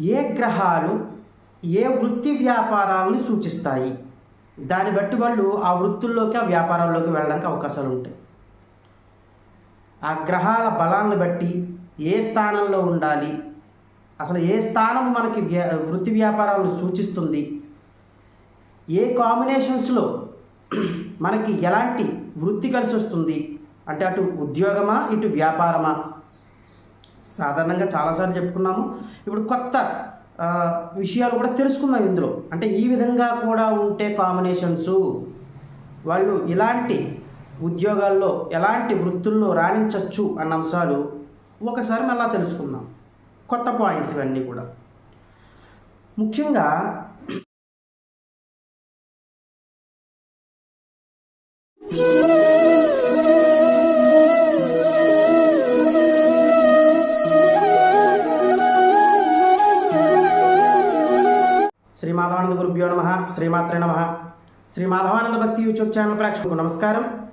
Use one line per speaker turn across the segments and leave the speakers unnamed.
ఏ గ్రహాలు ఏ వృత్తి వ్యాపారాలను సూచిస్తాయి? దాన్ని బట్టి వాళ్ళు ఆ వృత్తుల్లోకి ఆ వ్యాపారాల్లోకి వెళ్ళడానికి అవకాశాలు ఉంటాయి. ఆ గ్రహాల బలాన్ని బట్టి ఏ స్థానంలో ఉండాలి? అసలు ఏ స్థానం మనకి వ్యా వృత్తి వ్యాపారాలను సూచిస్తుంది? ఏ కాంబినేషన్స్లో మనకి ఎలాంటి వృత్తి కలిసి వస్తుంది? అంటే అటు ఉద్యోగమా ఇటు వ్యాపారమా? సాధారణంగా చాలాసార్లు చెప్పుకున్నాము. ఇప్పుడు కొత్త విషయాలు కూడా తెలుసుకుందాం ఇందులో. అంటే ఈ విధంగా కూడా ఉంటే కాంబినేషన్స్ వాళ్ళు ఇలాంటి ఉద్యోగాల్లో ఎలాంటి వృత్తుల్లో రాణించవచ్చు అన్న అంశాలు ఒకసారి మళ్ళా తెలుసుకుందాం. కొత్త పాయింట్స్ ఇవన్నీ కూడా. ముఖ్యంగా శ్రీమాత్ర నమ. శ్రీ మాధవానంద భక్తి యూట్యూబ్ ఛానల్ ప్రేక్షకులకు నమస్కారం.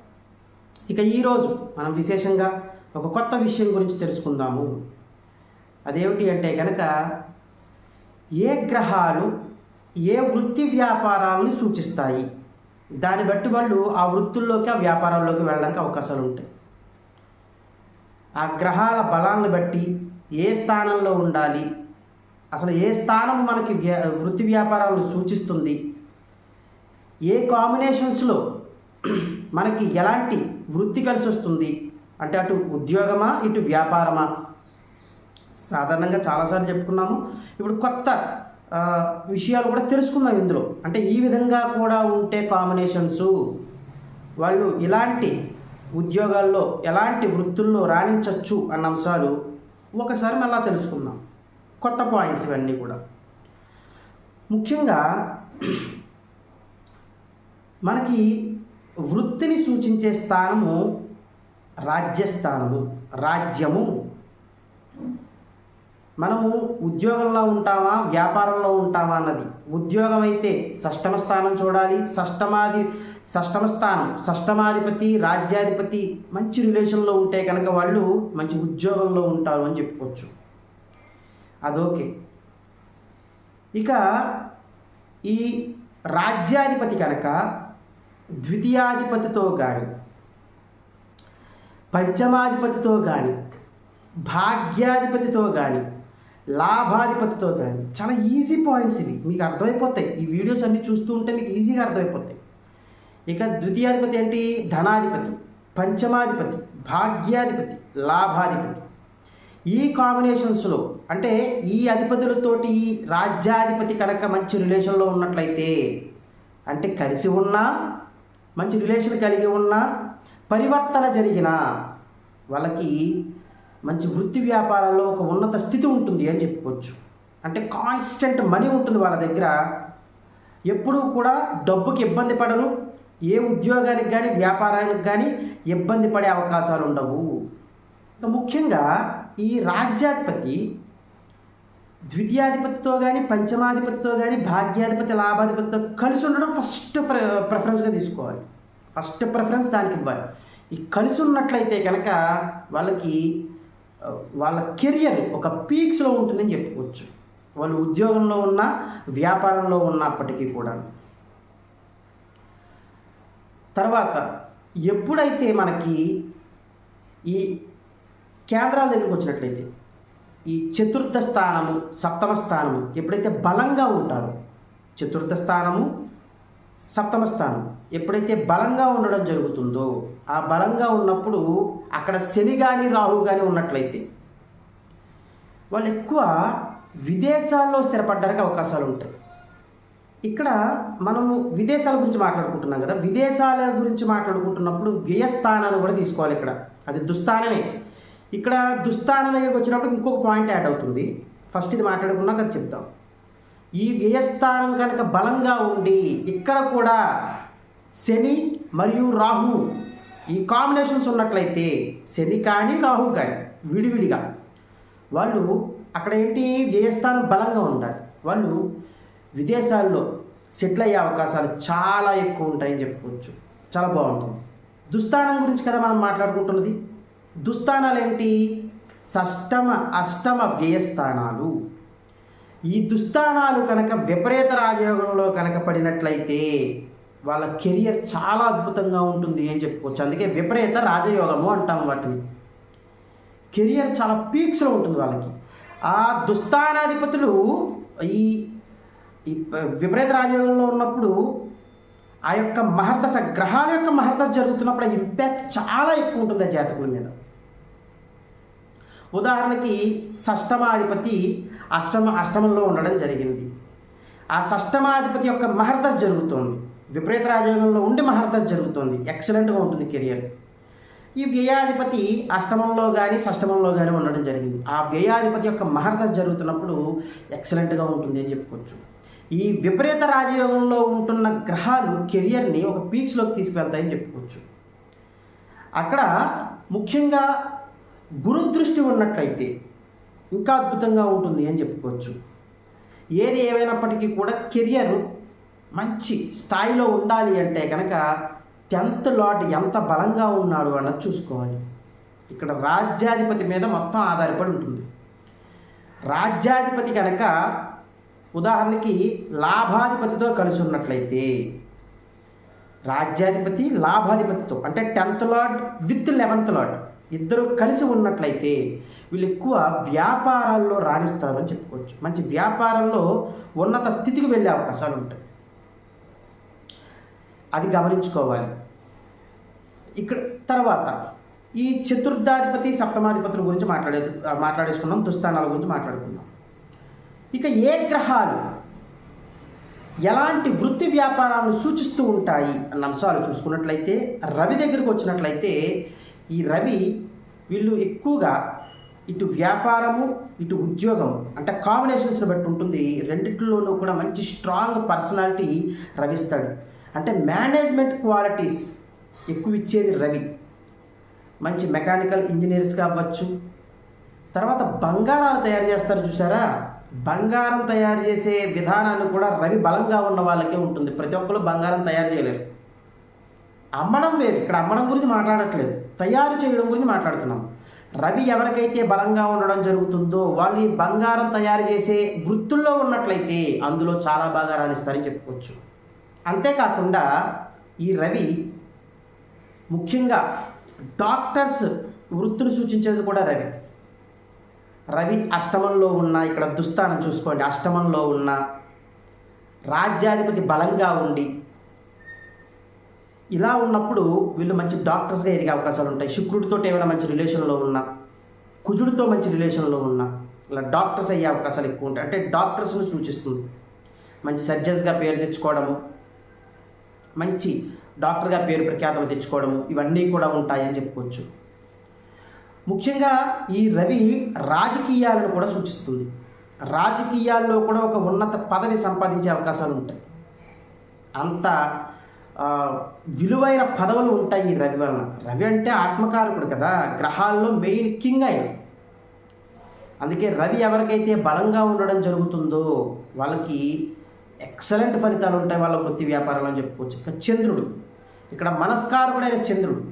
ఇక ఈరోజు మనం విశేషంగా ఒక కొత్త విషయం గురించి తెలుసుకుందాము. అదేమిటి అంటే కనుక ఏ గ్రహాలు ఏ వృత్తి వ్యాపారాలను సూచిస్తాయి? దాన్ని బట్టి వాళ్ళు ఆ వృత్తుల్లోకి ఆ వ్యాపారాల్లోకి వెళ్ళడానికి అవకాశాలు ఉంటాయి. ఆ గ్రహాల బలాన్ని బట్టి ఏ స్థానంలో ఉండాలి? అసలు ఏ స్థానం మనకి వ్యా వృత్తి వ్యాపారాలను సూచిస్తుంది? ఏ కాంబినేషన్స్లో మనకి ఎలాంటి వృత్తి కలిసి వస్తుంది అంటే అటు ఉద్యోగమా ఇటు వ్యాపారమా? సాధారణంగా చాలాసార్లు చెప్పుకున్నాము. ఇప్పుడు కొత్త విషయాలు కూడా తెలుసుకుందాం ఇందులో. అంటే ఈ విధంగా కూడా ఉంటే కాంబినేషన్స్. వాళ్ళు ఇలాంటి ఉద్యోగాల్లో ఎలాంటి వృత్తుల్లో రాణించవచ్చు అన్న అంశాలు ఒకసారి మళ్ళా తెలుసుకుందాం. కొత్త పాయింట్స్ ఇవన్నీ కూడా. ముఖ్యంగా మనకి వృత్తిని సూచించే స్థానము రాజ్యస్థానము రాజ్యము. మనము ఉద్యోగంలో ఉంటామా వ్యాపారంలో ఉంటామా అన్నది. ఉద్యోగం అయితే షష్టమ స్థానం చూడాలి. షష్టమాది షష్టమ స్థానం షష్టమాధిపతి రాజ్యాధిపతి మంచి రిలేషన్లో ఉంటే కనుక వాళ్ళు మంచి ఉద్యోగంలో ఉంటారు అని చెప్పుకోవచ్చు. అదోకే ఇక ఈ రాజ్యాధిపతి కనుక ద్వితీయాధిపతితో కానీ పంచమాధిపతితో కానీ భాగ్యాధిపతితో కానీ లాభాధిపతితో కానీ చాలా ఈజీ పాయింట్స్ ఇవి. మీకు అర్థమైపోతాయి. ఈ వీడియోస్ అన్నీ చూస్తూ ఉంటే మీకు ఈజీగా అర్థమైపోతాయి. ఇక ద్వితీయాధిపతి ఏంటి? ధనాధిపతి పంచమాధిపతి భాగ్యాధిపతి లాభాధిపతి. ఈ కాంబినేషన్స్లో అంటే ఈ అధిపతులతోటి ఈ రాజ్యాధిపతి కనుక మంచి రిలేషన్లో ఉన్నట్లయితే అంటే కలిసి ఉన్నా మంచి రిలేషన్ కలిగి ఉన్నా పరివర్తన జరిగిన వాళ్ళకి మంచి వృత్తి వ్యాపారాల్లో ఒక ఉన్నత స్థితి ఉంటుంది అని చెప్పుకోవచ్చు. అంటే కాన్స్టెంట్ మనీ ఉంటుంది వాళ్ళ దగ్గర. ఎప్పుడూ కూడా డబ్బుకి ఇబ్బంది పడరు. ఏ ఉద్యోగానికి కానీ వ్యాపారానికి కానీ ఇబ్బంది పడే అవకాశాలు ఉండవు. ముఖ్యంగా ఈ రాజ్యాధిపతి ద్వితీయాధిపతితో కానీ పంచమాధిపతితో కానీ భాగ్యాధిపతి లాభాధిపతితో కలిసి ఉండడం ఫస్ట్ ప్ర ప్రిఫరెన్స్గా తీసుకోవాలి. ఫస్ట్ ప్రిఫరెన్స్ దానికి ఇవ్వాలి. ఈ కలిసి ఉన్నట్లయితే కనుక వాళ్ళకి వాళ్ళ కెరియర్ ఒక పీక్స్లో ఉంటుందని చెప్పుకోవచ్చు. వాళ్ళు ఉద్యోగంలో ఉన్న వ్యాపారంలో ఉన్నప్పటికీ కూడా. తర్వాత ఎప్పుడైతే మనకి ఈ కేంద్రాల దగ్గరికి వచ్చినట్లయితే ఈ చతుర్థ స్థానము సప్తమ స్థానము ఎప్పుడైతే బలంగా ఉంటారో చతుర్థ స్థానము సప్తమ స్థానం ఎప్పుడైతే బలంగా ఉండడం జరుగుతుందో ఆ బలంగా ఉన్నప్పుడు అక్కడ శని కానీ రాహు కానీ ఉన్నట్లయితే వాళ్ళు ఎక్కువ విదేశాల్లో స్థిరపడడానికి అవకాశాలు ఉంటాయి. ఇక్కడ మనము విదేశాల గురించి మాట్లాడుకుంటున్నాం కదా విదేశాల గురించి మాట్లాడుకుంటున్నప్పుడు వ్యయస్థానాన్ని కూడా తీసుకోవాలి ఇక్కడ. అది దుస్థానమే. ఇక్కడ దుస్థానం దగ్గరికి వచ్చినప్పుడు ఇంకొక పాయింట్ యాడ్ అవుతుంది. ఫస్ట్ ఇది మాట్లాడుకున్నాక అది చెప్తాం. ఈ వ్యయస్థానం కనుక బలంగా ఉండి ఇక్కడ కూడా శని మరియు రాహు ఈ కాంబినేషన్స్ ఉన్నట్లయితే శని కానీ రాహు కానీ విడివిడిగా వాళ్ళు అక్కడ ఏంటి? వ్యయస్థానం బలంగా ఉండాలి. వాళ్ళు విదేశాల్లో సెటిల్ అయ్యే అవకాశాలు చాలా ఎక్కువ ఉంటాయని చెప్పుకోవచ్చు. చాలా బాగుంటుంది. దుస్థానం గురించి కదా మనం మాట్లాడుకుంటున్నది? దుస్థానాలు ఏంటి షష్టమ అష్టమ వ్యయస్థానాలు. ఈ దుస్థానాలు కనుక విపరీత రాజయోగంలో కనుక పడినట్లయితే వాళ్ళ కెరియర్ చాలా అద్భుతంగా ఉంటుంది అని చెప్పుకోవచ్చు. అందుకే విపరీత రాజయోగము అంటాం వాటిని. కెరియర్ చాలా పీక్స్లో ఉంటుంది వాళ్ళకి. ఆ దుస్థానాధిపతులు ఈ ఈ విపరీత రాజయోగంలో ఉన్నప్పుడు ఆ యొక్క మహర్దశ గ్రహాల యొక్క మహర్దశ జరుగుతున్నప్పుడు ఇంపాక్ట్ చాలా ఎక్కువ ఉంటుంది ఆ జాతకుల మీద. ఉదాహరణకి షష్టమాధిపతి అష్టమ అష్టమంలో ఉండడం జరిగింది. ఆ షష్టమాధిపతి యొక్క మహర్దశ జరుగుతోంది. విపరీత రాజయోగంలో ఉండి మహర్దశ జరుగుతోంది. ఎక్సలెంట్గా ఉంటుంది కెరియర్ ఈ వ్యయాధిపతి అష్టమంలో కానీ షష్టమంలో కానీ ఉండడం జరిగింది. ఆ వ్యయాధిపతి యొక్క మహర్దశ జరుగుతున్నప్పుడు ఎక్సలెంట్గా ఉంటుంది అని చెప్పుకోవచ్చు. ఈ విపరీత రాజయోగంలో ఉంటున్న గ్రహాలు కెరియర్ని ఒక పీక్స్లోకి తీసుకువెళ్తాయని చెప్పుకోవచ్చు. అక్కడ ముఖ్యంగా గురుదృష్టి ఉన్నట్లయితే ఇంకా అద్భుతంగా ఉంటుంది అని చెప్పుకోవచ్చు. ఏది ఏమైనప్పటికీ కూడా కెరియర్ మంచి స్థాయిలో ఉండాలి అంటే కనుక టెన్త్ లాట్ ఎంత బలంగా ఉన్నాడు అన్నది చూసుకోవాలి. ఇక్కడ రాజ్యాధిపతి మీద మొత్తం ఆధారపడి ఉంటుంది. రాజ్యాధిపతి కనుక ఉదాహరణకి లాభాధిపతితో కలిసి ఉన్నట్లయితే రాజ్యాధిపతి లాభాధిపతితో అంటే tenth lord with eleventh lord ఇద్దరు కలిసి ఉన్నట్లయితే వీళ్ళు ఎక్కువ వ్యాపారాల్లో రాణిస్తారు అని చెప్పుకోవచ్చు. మంచి వ్యాపారంలో ఉన్నత స్థితికి వెళ్ళే అవకాశాలు ఉంటాయి. అది గమనించుకోవాలి. ఇక్కడ తర్వాత ఈ చతుర్థాధిపతి సప్తమాధిపతుల గురించి మాట్లాడే మాట్లాడేసుకున్నాం దుస్థానాల గురించి మాట్లాడుకుందాం. ఇక ఏ గ్రహాలు ఎలాంటి వృత్తి వ్యాపారాలను సూచిస్తూ ఉంటాయి అన్న అంశాలు చూసుకున్నట్లయితే రవి దగ్గరికి వచ్చినట్లయితే ఈ రవి వీళ్ళు ఎక్కువగా ఇటు వ్యాపారము ఇటు ఉద్యోగం అంటే కాంబినేషన్స్ని బట్టి ఉంటుంది రెండిట్లోనూ కూడా మంచి స్ట్రాంగ్ పర్సనాలిటీ రవిస్తాడు. అంటే మేనేజ్మెంట్ క్వాలిటీస్ ఎక్కువ ఇచ్చేది రవి. మంచి మెకానికల్ ఇంజనీర్స్గా అవ్వచ్చు తర్వాత బంగారాలు తయారు చేస్తారు చూసారా? బంగారం తయారు చేసే విధానాన్ని కూడా రవి బలంగా ఉన్న వాళ్ళకే ఉంటుంది. ప్రతి ఒక్కరు బంగారం తయారు చేయలేరు. అమ్మడం వేరు. ఇక్కడ అమ్మడం గురించి మాట్లాడట్లేదు. తయారు చేయడం గురించి మాట్లాడుతున్నాం. రవి ఎవరికైతే బలంగా ఉండడం జరుగుతుందో వాళ్ళు ఈ బంగారం తయారు చేసే వృత్తుల్లో ఉన్నట్లయితే అందులో చాలా బాగా రాణిస్తారని చెప్పుకోవచ్చు. అంతేకాకుండా ఈ రవి ముఖ్యంగా డాక్టర్స్ వృత్తిని సూచించేది కూడా రవి. రవి అష్టమంలో ఉన్న ఇక్కడ దుస్థానం చూసుకోండి అష్టమంలో ఉన్న రాజ్యాధిపతి బలంగా ఉండి ఇలా ఉన్నప్పుడు వీళ్ళు మంచి డాక్టర్స్గా ఎదిగే అవకాశాలు ఉంటాయి. శుక్రుడితో ఏమైనా మంచి రిలేషన్లో ఉన్నా కుజుడితో మంచి రిలేషన్లో ఉన్నా ఇలా డాక్టర్స్ అయ్యే అవకాశాలు ఎక్కువ ఉంటాయి. అంటే డాక్టర్స్ని సూచిస్తుంది. మంచి సర్జన్స్గా పేరు తెచ్చుకోవడము మంచి డాక్టర్గా పేరు ప్రఖ్యాతలు తెచ్చుకోవడము ఇవన్నీ కూడా ఉంటాయని చెప్పుకోవచ్చు. ముఖ్యంగా ఈ రవి రాజకీయాలను కూడా సూచిస్తుంది. రాజకీయాల్లో కూడా ఒక ఉన్నత పదవి సంపాదించే అవకాశాలు ఉంటాయి. అంత విలువైన పదవులు ఉంటాయి ఈ రవి వలన. రవి అంటే ఆత్మకారకుడు కదా గ్రహాల్లో మెయిన్ కింగ్ ఆయన. అందుకే రవి ఎవరికైతే బలంగా ఉండడం జరుగుతుందో వాళ్ళకి ఎక్సలెంట్ ఫలితాలు ఉంటాయి వాళ్ళ వృత్తి వ్యాపారాలు అని చెప్పుకోవచ్చు. ఇక చంద్రుడు ఇక్కడ మనస్కారకుడైన చంద్రుడు.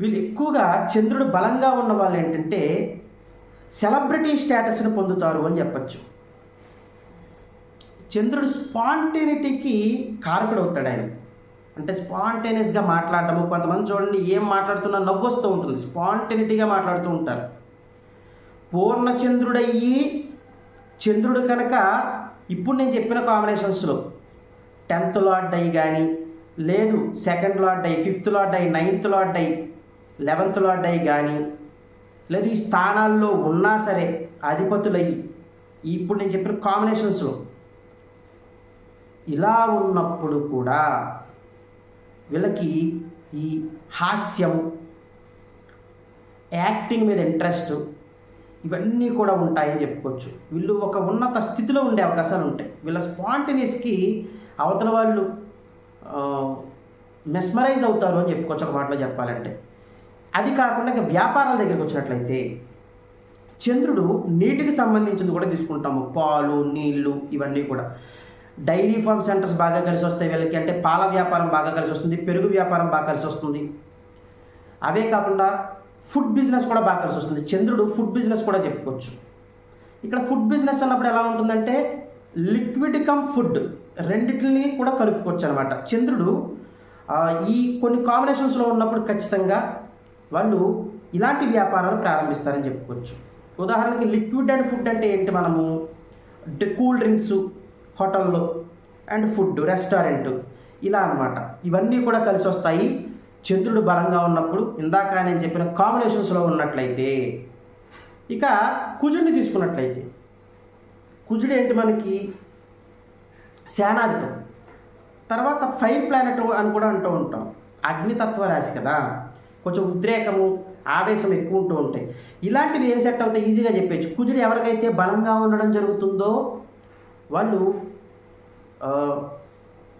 వీళ్ళు ఎక్కువగా చంద్రుడు బలంగా ఉన్న వాళ్ళు ఏంటంటే సెలబ్రిటీ స్టేటస్ని పొందుతారు అని చెప్పచ్చు. చంద్రుడు స్పాంటేనిటీకి కారకుడు అవుతాడు ఆయన అంటే స్పాంటేనియస్గా మాట్లాడటము కొంతమంది చూడండి ఏం మాట్లాడుతున్నా నవ్వు వస్తూ ఉంటుంది. స్పాంటేనిటీగా మాట్లాడుతూ ఉంటారు. పూర్ణచంద్రుడయ్యి చంద్రుడు కనుక ఇప్పుడు నేను చెప్పిన కాంబినేషన్స్లో టెన్త్ లార్డ్ అయ్యి కానీ లేదు సెకండ్ లార్డ్ అయ్యి ఫిఫ్త్ లార్డ్ అయ్యి నైన్త్ లార్డ్ అయ్యి లెవెన్త్ లార్డ్ అయ్యి కానీ లేదు ఈ స్థానాల్లో ఉన్నా సరే అధిపతులయ్యి. ఇప్పుడు నేను చెప్పిన కాంబినేషన్స్లో ఇలా ఉన్నప్పుడు కూడా వీళ్ళకి ఈ హాస్యం యాక్టింగ్ మీద ఇంట్రెస్ట్ ఇవన్నీ కూడా ఉంటాయని చెప్పుకోవచ్చు. వీళ్ళు ఒక ఉన్నత స్థితిలో ఉండే అవకాశాలు ఉంటాయి. వీళ్ళ స్పాంటినియస్కి అవతల వాళ్ళు మెస్మరైజ్ అవుతారు అని చెప్పుకోవచ్చు ఒక మాటలో చెప్పాలంటే. అది కాకుండా ఇక వ్యాపారాల దగ్గరికి వచ్చినట్లయితే చంద్రుడు నీటికి సంబంధించింది కూడా తీసుకుంటాము. పాలు నీళ్ళు ఇవన్నీ కూడా. డైరీ ఫార్మ్ సెంటర్స్ బాగా కలిసి వస్తాయి వీళ్ళకి అంటే పాల వ్యాపారం బాగా కలిసి వస్తుంది పెరుగు వ్యాపారం బాగా కలిసి వస్తుంది. అవే కాకుండా ఫుడ్ బిజినెస్ కూడా బాగా కలిసి వస్తుంది. చంద్రుడు ఫుడ్ బిజినెస్ కూడా చెప్పుకోవచ్చు. ఇక్కడ ఫుడ్ బిజినెస్ అన్నప్పుడు ఎలా ఉంటుందంటే లిక్విడ్ కమ్ ఫుడ్ రెండింటిని కూడా కలుపుకోవచ్చు అనమాట చంద్రుడు ఈ కొన్ని కాంబినేషన్స్లో ఉన్నప్పుడు ఖచ్చితంగా వాళ్ళు ఇలాంటి వ్యాపారాలు ప్రారంభిస్తారని చెప్పుకోవచ్చు. ఉదాహరణకి లిక్విడ్ అండ్ ఫుడ్ అంటే ఏంటి మనము? కూల్ డ్రింక్స్ హోటల్లో అండ్ ఫుడ్ రెస్టారెంట్ ఇలా అన్నమాట. ఇవన్నీ కూడా కలిసి వస్తాయి. చంద్రుడు బలంగా ఉన్నప్పుడు ఇందాక నేను చెప్పిన కాంబినేషన్స్లో ఉన్నట్లయితే ఇక కుజుడిని తీసుకున్నట్లయితే కుజుడు ఏంటి మనకి? సేనాధిపతి. తర్వాత ఫైర్ ప్లానెట్ అని కూడా అంటూ ఉంటాం. అగ్నితత్వ రాశి కదా. కొంచెం ఉద్రేకము ఆవేశం ఎక్కువ ఉంటూ ఉంటాయి. ఇలాంటివి ఏం సెట్ అవుతాయి? ఈజీగా చెప్పచ్చు కుజుడు ఎవరికైతే బలంగా ఉండడం జరుగుతుందో వాళ్ళు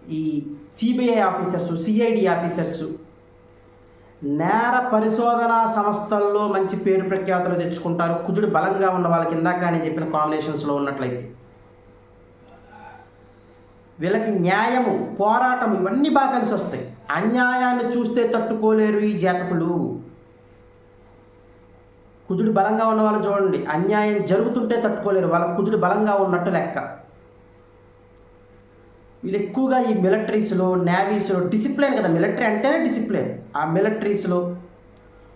ఈ సిబిఐ ఆఫీసర్స్ సిఐడి ఆఫీసర్స్ నేర పరిశోధనా సంస్థల్లో మంచి పేరు ప్రఖ్యాతులు తెచ్చుకుంటారు. కుజుడు బలంగా ఉన్న వాళ్ళకి ఇందాక నేను చెప్పిన కాంబినేషన్స్లో ఉన్నట్లయితే. వీళ్ళకి న్యాయము పోరాటం ఇవన్నీ బాగా కలిసి వస్తాయి. అన్యాయాన్ని చూస్తే తట్టుకోలేరు ఈ జాతకులు. కుజుడు బలంగా ఉన్న వాళ్ళు చూడండి అన్యాయం జరుగుతుంటే తట్టుకోలేరు. వాళ్ళ కుజుడు బలంగా ఉన్నట్టు లెక్క. వీళ్ళు ఎక్కువగా ఈ మిలిటరీస్లో నేవీస్లో డిసిప్లిన్ కదా. మిలిటరీ అంటేనే డిసిప్లిన్. ఆ మిలిటరీస్లో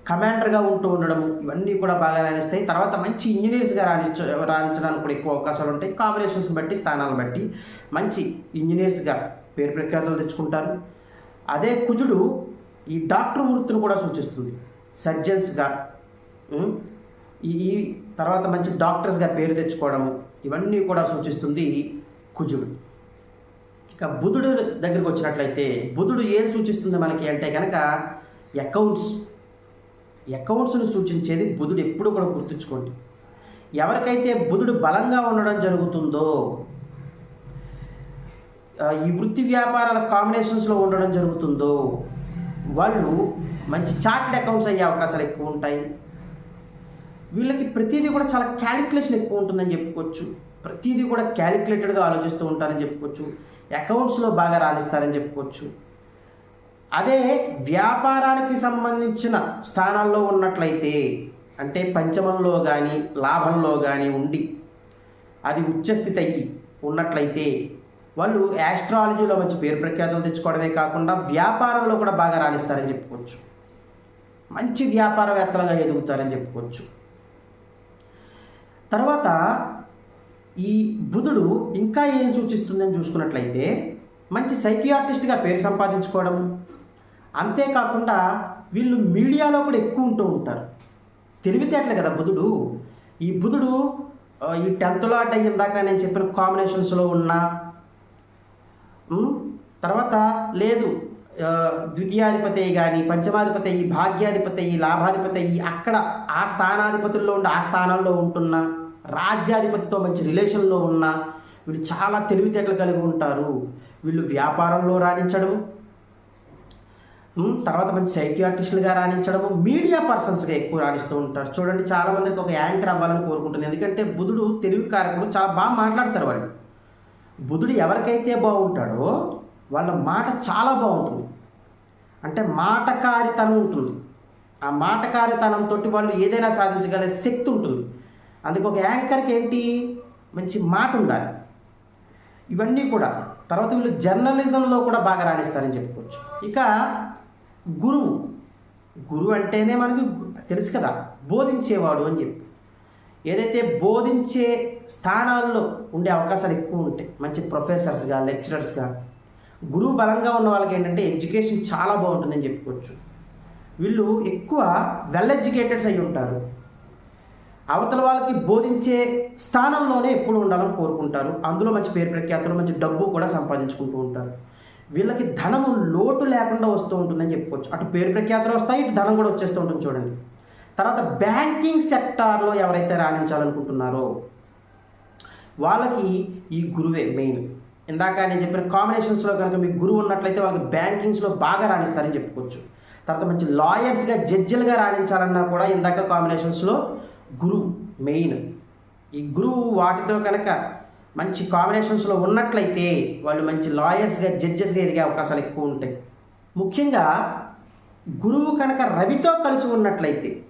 కమాండర్గా ఉంటూ ఉండడం ఇవన్నీ కూడా బాగా రాణిస్తాయి. తర్వాత మంచి ఇంజనీర్స్గా రాణించ రాణించడానికి కూడా ఎక్కువ అవకాశాలు ఉంటాయి. కాంబినేషన్స్ బట్టి స్థానాలను బట్టి మంచి ఇంజనీర్స్గా పేరు ప్రఖ్యాతులు తెచ్చుకుంటారు. అదే కుజుడు ఈ డాక్టర్ వృత్తిని కూడా సూచిస్తుంది. సర్జన్స్గా ఈ ఈ తర్వాత మంచి డాక్టర్స్గా పేరు తెచ్చుకోవడము ఇవన్నీ కూడా సూచిస్తుంది కుజుడు. ఇక బుధుడు దగ్గరికి వచ్చినట్లయితే బుధుడు ఏం సూచిస్తుంది మనకి అంటే కనుక అకౌంట్స్ అకౌంట్స్ను సూచించేది బుధుడు ఎప్పుడు కూడా గుర్తుంచుకోండి. ఎవరికైతే బుధుడు బలంగా ఉండడం జరుగుతుందో ఈ వృత్తి వ్యాపారాల కాంబినేషన్స్లో ఉండడం జరుగుతుందో వాళ్ళు మంచి చార్టెడ్ అకౌంట్స్ అయ్యే అవకాశాలు ఎక్కువ ఉంటాయి. వీళ్ళకి ప్రతిదీ కూడా చాలా క్యాలిక్యులేషన్ ఎక్కువ ఉంటుందని చెప్పుకోవచ్చు. ప్రతిదీ కూడా క్యాలిక్యులేటెడ్గా ఆలోచిస్తూ ఉంటారని చెప్పుకోవచ్చు. అకౌంట్స్లో బాగా రాణిస్తారని చెప్పుకోవచ్చు. అదే వ్యాపారానికి సంబంధించిన స్థానాల్లో ఉన్నట్లయితే అంటే పంచమంలో కానీ లాభంలో కానీ ఉండి అది ఉచ్చస్థితి అయ్యి ఉన్నట్లయితే వాళ్ళు యాస్ట్రాలజీలో మంచి పేరు ప్రఖ్యాతులు తెచ్చుకోవడమే కాకుండా వ్యాపారంలో కూడా బాగా రాణిస్తారని చెప్పుకోవచ్చు. మంచి వ్యాపారవేత్తలుగా ఎదుగుతారని చెప్పుకోవచ్చు. తర్వాత ఈ బుధుడు ఇంకా ఏం సూచిస్తుందని చూసుకున్నట్లయితే మంచి సైకియాట్రిస్ట్గా పేరు సంపాదించుకోవడం. అంతేకాకుండా వీళ్ళు మీడియాలో కూడా ఎక్కువ ఉంటూ ఉంటారు. తెలివితేటలే కదా బుధుడు. ఈ బుధుడు ఈ టెన్త్ లాట్ అయ్యిందాక నేను చెప్పిన కాంబినేషన్స్లో ఉన్న తర్వాత లేదు ద్వితీయాధిపతి కానీ పంచమాధిపతి భాగ్యాధిపతి లాభాధిపతి అక్కడ ఆ స్థానాధిపతుల్లో ఉండి ఆ స్థానాల్లో ఉంటున్న. రాజ్యాధిపతితో మంచి రిలేషన్లో ఉన్న వీళ్ళు చాలా తెలివితేటలు కలిగి ఉంటారు. వీళ్ళు వ్యాపారంలో రాణించడము తర్వాత మంచి సైకియాట్రిస్టులుగా రాణించడము మీడియా పర్సన్స్గా ఎక్కువ రాణిస్తూ ఉంటారు. చూడండి చాలా మందికి ఒక యాంకర్ అవ్వాలని కోరుకుంటుంది. ఎందుకంటే బుధుడు తెలివి కారకుడు చాలా బాగా మాట్లాడతారు వాళ్ళు. బుధుడు ఎవరికైతే బాగుంటాడో వాళ్ళ మాట చాలా బాగుంటుంది. అంటే మాటకారితనం ఉంటుంది. ఆ మాటకారితనంతో వాళ్ళు ఏదైనా సాధించగల శక్తి ఉంటుంది. అందుకు ఒక యాంకర్కి ఏంటి? మంచి మాట ఉండాలి. ఇవన్నీ కూడా తర్వాత వీళ్ళు జర్నలిజంలో కూడా బాగా రాణిస్తారని చెప్పుకోవచ్చు. ఇక గురువు. గురువు అంటేనే మనకి తెలుసు కదా బోధించేవాడు అని చెప్పి. ఏదైతే బోధించే స్థానాల్లో ఉండే అవకాశాలు ఎక్కువ ఉంటాయి మంచి ప్రొఫెసర్స్గా లెక్చరర్స్గా గురువు బలంగా ఉన్న వాళ్ళకి ఏంటంటే ఎడ్యుకేషన్ చాలా బాగుంటుందని చెప్పుకోవచ్చు. వీళ్ళు ఎక్కువ వెల్ ఎడ్యుకేటెడ్స్ అయి ఉంటారు. అవతల వాళ్ళకి బోధించే స్థానంలోనే ఎప్పుడు ఉండాలని కోరుకుంటారు. అందులో మంచి పేరు ప్రఖ్యాతులు మంచి డబ్బు కూడా సంపాదించుకుంటూ ఉంటారు. వీళ్ళకి ధనము లోటు లేకుండా వస్తూ ఉంటుందని చెప్పుకోవచ్చు. అటు పేరు ప్రఖ్యాతులు వస్తాయి ఇటు ధనం కూడా వచ్చేస్తూ ఉంటుంది చూడండి. తర్వాత బ్యాంకింగ్ సెక్టార్లో ఎవరైతే రాణించాలనుకుంటున్నారో వాళ్ళకి ఈ గురువే మెయిన్. ఇందాక నేను చెప్పిన కాంబినేషన్స్లో కనుక మీకు గురువు ఉన్నట్లయితే వాళ్ళకి బ్యాంకింగ్స్లో బాగా రాణిస్తారని చెప్పుకోవచ్చు. తర్వాత మంచి లాయర్స్గా జడ్జిలుగా రాణించాలన్నా కూడా ఇందాక కాంబినేషన్స్లో గురువు మెయిన్. ఈ గురువు వాటితో కనుక మంచి కాంబినేషన్స్లో ఉన్నట్లయితే వాళ్ళు మంచి లాయర్స్గా జడ్జెస్గా ఎదిగే అవకాశాలు ఎక్కువ ఉంటాయి. ముఖ్యంగా గురువు కనుక రవితో కలిసి ఉన్నట్లయితే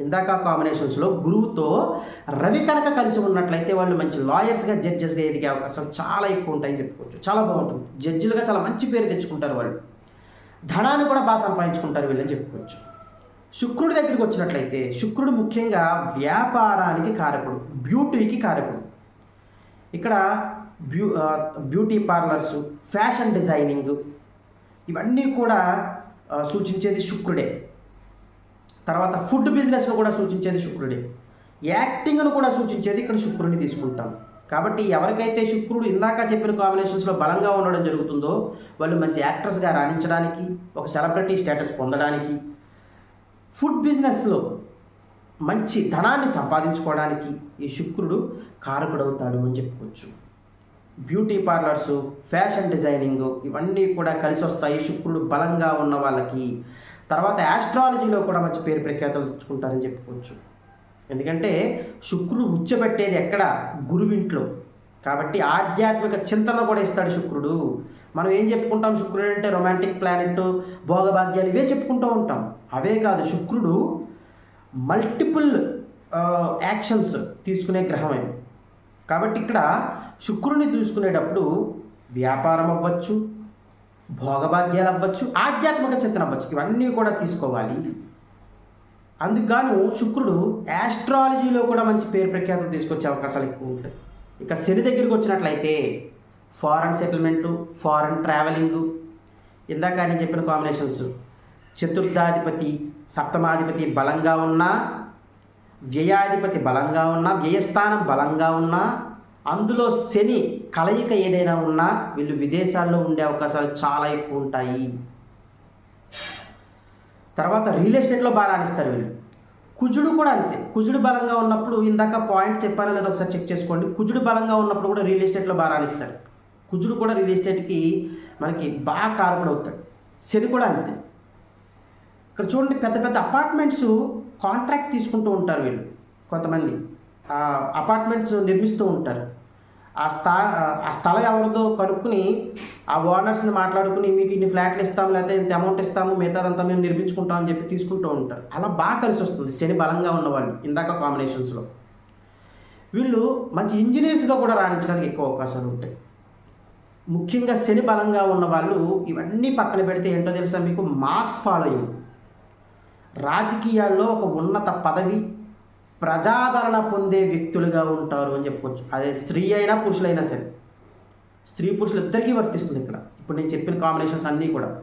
ఇందాక కాంబినేషన్స్లో గురువుతో రవి కనుక కలిసి ఉన్నట్లయితే వాళ్ళు మంచి లాయర్స్గా జడ్జెస్గా ఎదిగే అవకాశం చాలా ఎక్కువ ఉంటాయని చెప్పుకోవచ్చు. చాలా బాగుంటుంది. జడ్జిలుగా చాలా మంచి పేరు తెచ్చుకుంటారు వాళ్ళు. ధనాన్ని కూడా బాగా సంపాదించుకుంటారు వీళ్ళని చెప్పుకోవచ్చు. శుక్రుడి దగ్గరికి వచ్చినట్లయితే శుక్రుడు ముఖ్యంగా వ్యాపారానికి కారకుడు బ్యూటీకి కారకుడు. ఇక్కడ beau beauty parlours fashion designing ఇవన్నీ కూడా సూచించేది శుక్రుడే. తర్వాత ఫుడ్ బిజినెస్ను కూడా సూచించేది శుక్రుడే. యాక్టింగ్ను కూడా సూచించేది ఇక్కడ శుక్రుడిని తీసుకుంటాం. కాబట్టి ఎవరికైతే శుక్రుడు ఇందాక చెప్పిన కాంబినేషన్స్లో బలంగా ఉండడం జరుగుతుందో వాళ్ళు మంచి యాక్టర్స్గా రాణించడానికి ఒక సెలబ్రిటీ స్టేటస్ పొందడానికి ఫుడ్ బిజినెస్లో మంచి ధనాన్ని సంపాదించుకోవడానికి ఈ శుక్రుడు కారకుడవుతాడు అని చెప్పుకోవచ్చు. బ్యూటీ పార్లర్స్ ఫ్యాషన్ డిజైనింగ్ ఇవన్నీ కూడా కలిసి వస్తాయి. శుక్రుడు బలంగా ఉన్న వాళ్ళకి. తర్వాత యాస్ట్రాలజీలో కూడా మంచి పేరు ప్రఖ్యాతలు తెచ్చుకుంటారని చెప్పుకోవచ్చు. ఎందుకంటే శుక్రుడు ఉచ్చబెట్టేది ఎక్కడ? గురువింట్లో. కాబట్టి ఆధ్యాత్మిక చింతన కూడా ఇస్తాడు శుక్రుడు. మనం ఏం చెప్పుకుంటాం? శుక్రుడు అంటే రొమాంటిక్ ప్లానెట్ భోగభాగ్యాలు ఇవే చెప్పుకుంటూ ఉంటాం. అవే కాదు శుక్రుడు మల్టిపుల్ యాక్షన్స్ తీసుకునే గ్రహమే. కాబట్టి ఇక్కడ శుక్రుని తీసుకునేటప్పుడు వ్యాపారం అవ్వచ్చు భోగభాగ్యాలు అవ్వచ్చు ఆధ్యాత్మిక చింతన అవ్వచ్చు. ఇవన్నీ కూడా తీసుకోవాలి. అందుకుగాను శుక్రుడు యాస్ట్రాలజీలో కూడా మంచి పేరు ప్రఖ్యాతులు తీసుకొచ్చే అవకాశాలు ఎక్కువ ఉంటాయి. ఇక శని దగ్గరికి వచ్చినట్లయితే ఫారెన్ సెటిల్మెంటు ఫారెన్ ట్రావెలింగ్. ఇందాక నేను చెప్పిన కాంబినేషన్స్. చతుర్థాధిపతి సప్తమాధిపతి బలంగా ఉన్నా వ్యయాధిపతి బలంగా ఉన్నా వ్యయస్థానం బలంగా ఉన్నా అందులో శని కలయిక ఏదైనా ఉన్నా వీళ్ళు విదేశాల్లో ఉండే అవకాశాలు చాలా ఎక్కువ ఉంటాయి. తర్వాత రియల్ ఎస్టేట్లో బాగా రాణిస్తారు వీళ్ళు. కుజుడు కూడా అంతే. కుజుడు బలంగా ఉన్నప్పుడు ఇందాక పాయింట్ చెప్పాను లేదో ఒకసారి చెక్ చేసుకోండి. కుజుడు బలంగా ఉన్నప్పుడు కూడా రియల్ ఎస్టేట్లో బాగా రాణిస్తారు. కుజుడు కూడా రియల్ ఎస్టేట్కి మనకి బాగా కారకుడు అవుతాడు. శని కూడా అంతే. ఇక్కడ చూడండి పెద్ద పెద్ద అపార్ట్మెంట్స్ కాంట్రాక్ట్ తీసుకుంటూ ఉంటారు వీళ్ళు. కొంతమంది. అపార్ట్మెంట్స్ నిర్మిస్తూ ఉంటారు. ఆ స్థా ఆ స్థలం ఎవరిదో కనుక్కుని ఆ ఓనర్స్ని మాట్లాడుకుని మీకు ఇన్ని ఫ్లాట్లు ఇస్తాము లేకపోతే ఇంత అమౌంట్ ఇస్తాము మిగతాదంతా మేము నిర్మించుకుంటాం అని చెప్పి తీసుకుంటూ ఉంటారు. అలా బాగా కలిసి వస్తుంది. శని బలంగా ఉన్నవాళ్ళు ఇందాక కాంబినేషన్స్లో వీళ్ళు మంచి ఇంజనీర్స్గా కూడా రాణించడానికి ఎక్కువ అవకాశాలు ఉంటాయి. ముఖ్యంగా శని బలంగా ఉన్న వాళ్ళు ఇవన్నీ పక్కన పెడితే ఏంటో తెలుసా మీకు? Mass following. రాజకీయాల్లో ఒక ఉన్నత పదవి ప్రజాదరణ పొందే వ్యక్తులుగా ఉంటారు అని చెప్పుకోవచ్చు. అదే స్త్రీ అయినా పురుషులైనా సరే. స్త్రీ పురుషులు ఇద్దరికీ వర్తిస్తుంది ఇక్కడ. ఇప్పుడు నేను చెప్పిన కాంబినేషన్స్ అన్నీ కూడా.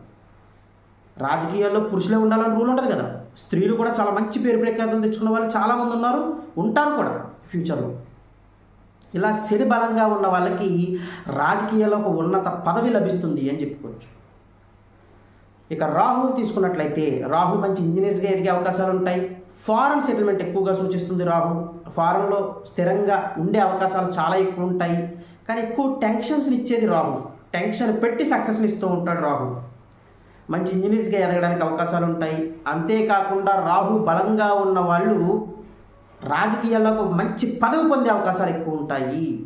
రాజకీయాల్లో పురుషులే ఉండాలని రూల్ ఉండదు కదా. స్త్రీలు కూడా చాలా మంచి పేరు ప్రఖ్యాతులు తెచ్చుకున్న వాళ్ళు చాలామంది ఉన్నారు ఉంటారు కూడా ఫ్యూచర్లో ఇలా శని బలంగా ఉన్న వాళ్ళకి రాజకీయాల్లో ఒక ఉన్నత పదవి లభిస్తుంది అని చెప్పుకోవచ్చు. ఇక రాహు తీసుకున్నట్లయితే రాహు మంచి ఇంజనీర్స్గా ఎదిగే అవకాశాలు ఉంటాయి. ఫారెన్ సెటిల్మెంట్ ఎక్కువగా సూచిస్తుంది రాహు ఫారెన్లో స్థిరంగా ఉండే అవకాశాలు చాలా ఎక్కువ ఉంటాయి. కానీ ఎక్కువ టెన్షన్స్ని ఇచ్చేది రాహు టెన్షన్ పెట్టి సక్సెస్ని ఇస్తూ ఉంటాడు రాహు మంచి ఇంజనీర్స్గా ఎదగడానికి అవకాశాలు ఉంటాయి. అంతేకాకుండా రాహు బలంగా ఉన్న వాళ్ళు రాజకీయాల్లో ఒక మంచి పదవి పొందే అవకాశాలు ఎక్కువ ఉంటాయి.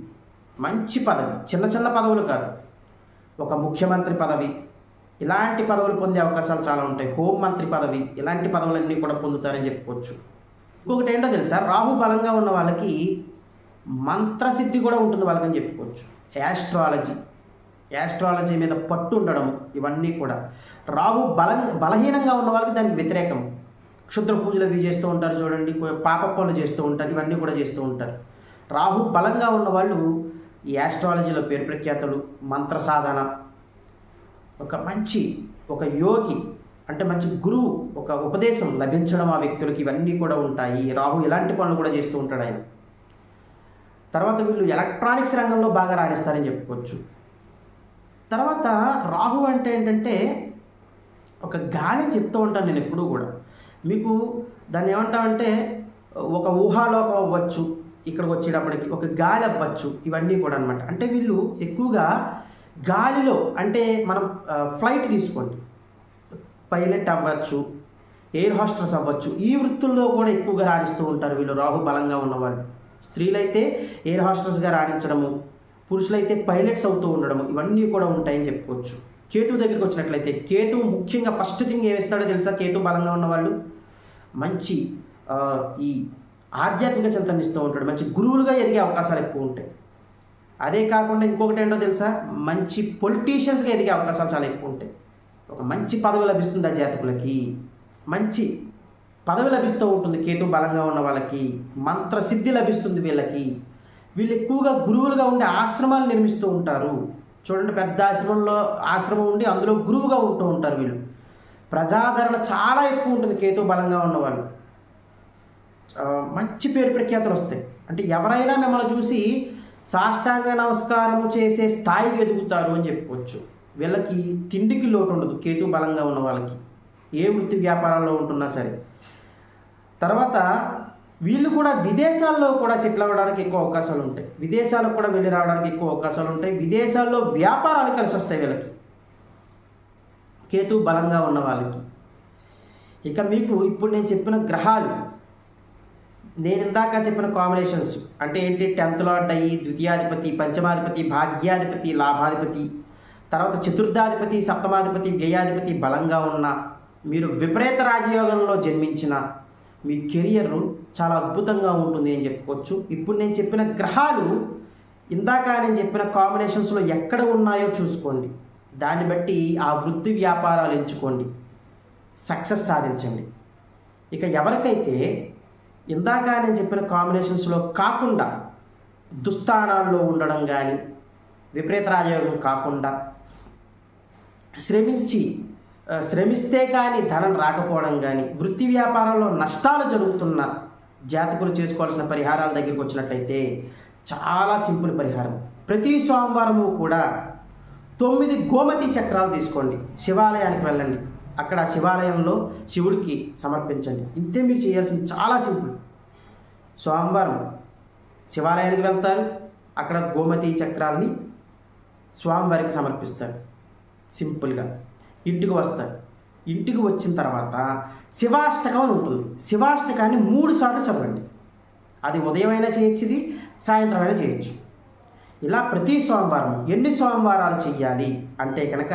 మంచి పదవి చిన్న చిన్న పదవులు కాదు. ఒక ముఖ్యమంత్రి పదవి ఇలాంటి పదవులు పొందే అవకాశాలు చాలా ఉంటాయి. హోం మంత్రి పదవి ఇలాంటి పదవులన్నీ కూడా పొందుతారని చెప్పుకోవచ్చు. ఇంకొకటి ఏంటో తెలుసా? రాహు బలంగా ఉన్న వాళ్ళకి మంత్రసిద్ధి కూడా ఉంటుంది వాళ్ళకని చెప్పుకోవచ్చు. యాస్ట్రాలజీ యాస్ట్రాలజీ మీద పట్టు ఉండడం ఇవన్నీ కూడా. రాహు బలం బలహీనంగా ఉన్న వాళ్ళకి దానికి వ్యతిరేకం. క్షుద్ర పూజలు అవి చేస్తూ ఉంటారు చూడండి పాప పనులు చేస్తూ ఉంటారు ఇవన్నీ కూడా చేస్తూ ఉంటారు. రాహు బలంగా ఉన్న వాళ్ళు ఈ యాస్ట్రాలజీలో పేరు ప్రఖ్యాతలు మంత్ర సాధన ఒక మంచి ఒక యోగి అంటే మంచి గురువు ఒక ఉపదేశం లభించడం ఆ వ్యక్తులకి ఇవన్నీ కూడా ఉంటాయి. రాహు ఇలాంటి పనులు కూడా చేస్తూ ఉంటాడు ఆయన. తర్వాత వీళ్ళు ఎలక్ట్రానిక్స్ రంగంలో బాగా రాణిస్తారని చెప్పుకోవచ్చు. తర్వాత రాహు అంటే ఏంటంటే ఒక గాలి చెప్తూ ఉంటాను నేను ఎప్పుడూ కూడా. మీకు దాన్ని ఏమంటామంటే ఒక ఊహాలోకం అవ్వచ్చు ఇక్కడికి వచ్చేటప్పటికి ఒక గాలి అవ్వచ్చు ఇవన్నీ కూడా అనమాట అంటే వీళ్ళు ఎక్కువగా గాలిలో అంటే మనం ఫ్లైట్ తీసుకోండి. పైలట్ అవ్వచ్చు ఎయిర్ హాస్టర్స్ అవ్వచ్చు ఈ వృత్తుల్లో కూడా ఎక్కువగా రాణిస్తూ ఉంటారు వీళ్ళు రాహు బలంగా ఉన్నవాళ్ళు. స్త్రీలైతే ఎయిర్ హాస్టర్స్గా రాణించడము పురుషులైతే పైలట్స్ అవుతూ ఉండడము ఇవన్నీ కూడా ఉంటాయని చెప్పుకోవచ్చు. కేతు దగ్గరికి వచ్చినట్లయితే కేతు ముఖ్యంగా ఫస్ట్ థింగ్ ఏమిస్తాడో తెలుసా? కేతు బలంగా ఉన్నవాళ్ళు. మంచి ఈ ఆధ్యాత్మిక చింతనిస్తూ ఉంటాడు. మంచి గురువులుగా ఎదిగే అవకాశాలు ఎక్కువ ఉంటాయి. అదే కాకుండా ఇంకొకటి ఏంటో తెలుసా? మంచి పొలిటీషియన్స్గా ఎదిగే అవకాశాలు చాలా ఎక్కువ ఉంటాయి. ఒక మంచి పదవి లభిస్తుంది ఆ జాతకులకి. మంచి పదవి లభిస్తూ ఉంటుంది. కేతు బలంగా ఉన్న వాళ్ళకి మంత్ర సిద్ధి లభిస్తుంది వీళ్ళకి. వీళ్ళు ఎక్కువగా గురువులుగా ఉండే ఆశ్రమాలు నిర్మిస్తూ ఉంటారు. చూడండి పెద్ద ఆశ్రమంలో ఆశ్రమం ఉండి అందులో గురువుగా ఉంటూ ఉంటారు వీళ్ళు. ప్రజాదరణ చాలా ఎక్కువ ఉంటుంది కేతు బలంగా ఉన్నవాళ్ళు. మంచి పేరు ప్రఖ్యాతులు వస్తాయి. అంటే ఎవరైనా మిమ్మల్ని చూసి సాష్టాంగ నమస్కారము చేసే స్థాయికి ఎదుగుతారు అని చెప్పుకోవచ్చు. వీళ్ళకి తిండికి లోటు ఉండదు కేతు బలంగా ఉన్న వాళ్ళకి. ఏ వృత్తి వ్యాపారాల్లో ఉంటున్నా సరే. తర్వాత వీళ్ళు కూడా విదేశాల్లో కూడా సెటిల్ అవ్వడానికి ఎక్కువ అవకాశాలు ఉంటాయి. విదేశాలకు కూడా వెళ్ళి రావడానికి ఎక్కువ అవకాశాలు ఉంటాయి. విదేశాల్లో వ్యాపారాలు కలిసి వస్తాయి వీళ్ళకి. కేతు బలంగా ఉన్న వాళ్ళకి. ఇక మీకు ఇప్పుడు నేను చెప్పిన గ్రహాలు నేను ఇందాక చెప్పిన కాంబినేషన్స్ అంటే ఏంటి? టెన్త్ లార్డ్ అయ్యి ద్వితీయాధిపతి పంచమాధిపతి భాగ్యాధిపతి లాభాధిపతి తర్వాత చతుర్థాధిపతి సప్తమాధిపతి వ్యయాధిపతి బలంగా ఉన్న మీరు విపరీత రాజయోగంలో జన్మించిన మీ కెరియర్ చాలా అద్భుతంగా ఉంటుంది అని చెప్పుకోవచ్చు. ఇప్పుడు నేను చెప్పిన గ్రహాలు ఇందాక నేను చెప్పిన కాంబినేషన్స్లో ఎక్కడ ఉన్నాయో చూసుకోండి. దాన్ని బట్టి ఆ వృత్తి వ్యాపారాలు ఎంచుకోండి. సక్సెస్ సాధించండి. ఇక ఎవరికైతే ఇందాక నేను చెప్పిన కాంబినేషన్స్లో కాకుండా దుస్థానాల్లో ఉండడం కానీ విపరీత రాజయోగం కాకుండా శ్రమించి శ్రమిస్తే కానీ ధనం రాకపోవడం కానీ వృత్తి వ్యాపారంలో నష్టాలు జరుగుతున్న జాతకులు చేసుకోవాల్సిన పరిహారాల దగ్గరికి వచ్చినట్లయితే చాలా సింపుల్ పరిహారం. ప్రతి సోమవారము కూడా తొమ్మిది గోమతి చక్రాలు తీసుకోండి. శివాలయానికి వెళ్ళండి. అక్కడ శివాలయంలో శివుడికి సమర్పించండి. ఇంతే మీరు చేయాల్సింది చాలా సింపుల్. సోమవారం శివాలయానికి వెళ్తారు. అక్కడ గోమతి చక్రాలని స్వామివారికి సమర్పిస్తారు. సింపుల్గా. ఇంటికి వస్తారు. ఇంటికి వచ్చిన తర్వాత శివాష్టకం అని ఉంటుంది. శివాష్టకాన్ని మూడు సార్లు చదవండి. అది ఉదయం అయినా చేయొచ్చు ఇది సాయంత్రం అయినా చేయొచ్చు. ఇలా ప్రతి సోమవారం ఎన్ని సోమవారాలు చెయ్యాలి? అంటే కనుక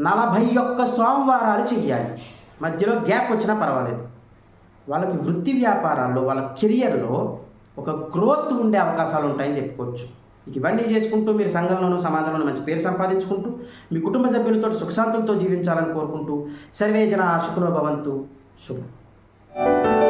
నలభై ఒక్క సోమవారాలు చెయ్యాలి. మధ్యలో గ్యాప్ వచ్చినా పర్వాలేదు. వాళ్ళకి వృత్తి వ్యాపారాల్లో వాళ్ళ కెరియర్లో ఒక గ్రోత్ ఉండే అవకాశాలు ఉంటాయని చెప్పుకోవచ్చు. ఇవన్నీ చేసుకుంటూ మీరు సంఘంలోనూ సమాజంలోనూ మంచి పేరు సంపాదించుకుంటూ మీ కుటుంబ సభ్యులతో సుఖశాంతులతో జీవించాలని కోరుకుంటూ సర్వేజన జన భవంతు. శుభం.